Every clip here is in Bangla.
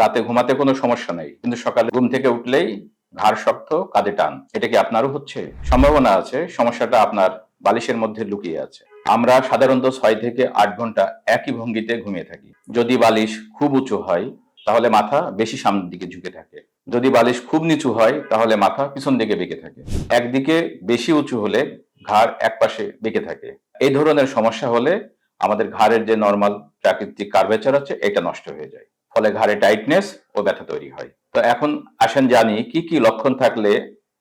রাতে ঘুমাতে কোনো সমস্যা নেই, কিন্তু সকালে ঘুম থেকে উঠলেই ঘাড় শক্ত, কাঁধে টান। এটা কি আপনারও হচ্ছে? সম্ভাবনা আছে, সমস্যাটা আপনার বালিশের মধ্যে লুকিয়ে আছে। আমরা সাধারণত ছয় থেকে আট ঘণ্টা একই ভঙ্গিতে ঘুমিয়ে থাকি। যদি বালিশ খুব উঁচু হয়, তাহলে মাথা বেশি সামনের দিকে ঝুঁকে থাকে। যদি বালিশ খুব নিচু হয়, তাহলে মাথা পিছন দিকে বেঁকে থাকে। একদিকে বেশি উঁচু হলে ঘাড় একপাশে বেঁকে থাকে। এই ধরনের সমস্যা হলে আমাদের ঘাড়ের যে নর্মাল প্রাকৃতিক কার্ভেচার আছে, এটা নষ্ট হয়ে যায়। ফলে ঘাড়ে টাইটনেস ও ব্যথা তৈরি হয়। তো এখন আসেন জানি কি কি লক্ষণ থাকলে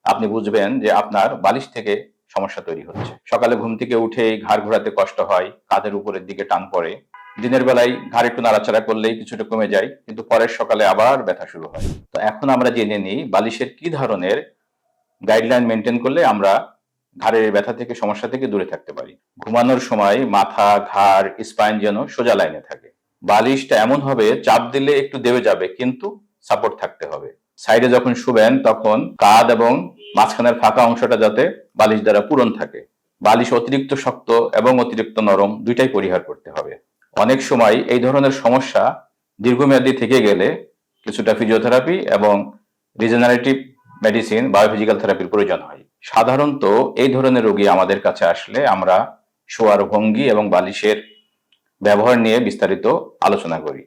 আপনি বুঝবেন যে আপনার বালিশ থেকে সমস্যা তৈরি হচ্ছে। সকালে ঘুম থেকে উঠে ঘাড় ঘোরাতে কষ্ট হয়, কাঁধের উপরের দিকে টান পড়ে। দিনের বেলায় ঘাড় একটু নাড়াচাড়া করলেই কিছুটা কমে যায়, কিন্তু পরের সকালে আবার ব্যথা শুরু হয়। তো এখন আমরা জেনে নিই বালিশের কি ধরনের গাইডলাইন মেনটেন করলে আমরা ঘাড়ের ব্যথা থেকে, সমস্যা থেকে দূরে থাকতে পারি। ঘুমানোর সময় মাথা, ঘাড় স্পাইন যেন সোজা লাইনে থাকে। বালিশটা এমন হবে, চাপ দিলে একটু দেবে যাবে, কিন্তু সাপোর্ট থাকতে হবে। সাইডে যখন শুবেন, তখন কাঁধ এবং মাঝখানের ফাঁকা অংশটা যাতে বালিশ দ্বারা পূরণ থাকে। বালিশ অতিরিক্ত শক্ত এবং অতিরিক্ত নরম দুইটাই পরিহার করতে হবে। অনেক সময় এই ধরনের সমস্যা দীর্ঘমেয়াদী থেকে গেলে কিছুটা ফিজিওথেরাপি এবং রিজেনারেটিভ মেডিসিন বায়োফিজিক্যাল থেরাপির প্রয়োজন হয়। সাধারণত এই ধরনের রোগী আমাদের কাছে আসলে আমরা শোয়ার ভঙ্গি এবং বালিশের ব্যবহার নিয়ে বিস্তারিত আলোচনা করি।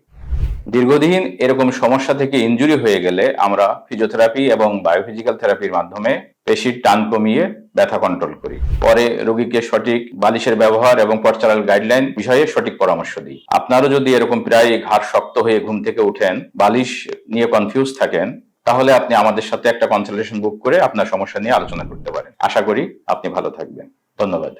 দীর্ঘদিন এরকম সমস্যা থেকে ইনজুরি হয়ে গেলে আমরা ফিজিওথেরাপি এবং বায়োফিজিক্যাল থেরাপির মাধ্যমে পেশির টান কমিয়ে ব্যথা কন্ট্রোল করি। পরে রোগীকে সঠিক বালিশের ব্যবহার এবং পরচালাল গাইডলাইন বিষয়ে সঠিক পরামর্শ দিই। আপনারও যদি এরকম প্রায় ঘাড় শক্ত হয়ে ঘুম থেকে উঠেন বালিশ নিয়ে কনফিউজ থাকেন, তাহলে আপনি আমাদের সাথে একটা কনসালটেশন বুক করে আপনার সমস্যা নিয়ে আলোচনা করতে পারেন। আশা করি আপনি ভালো থাকবেন। ধন্যবাদ।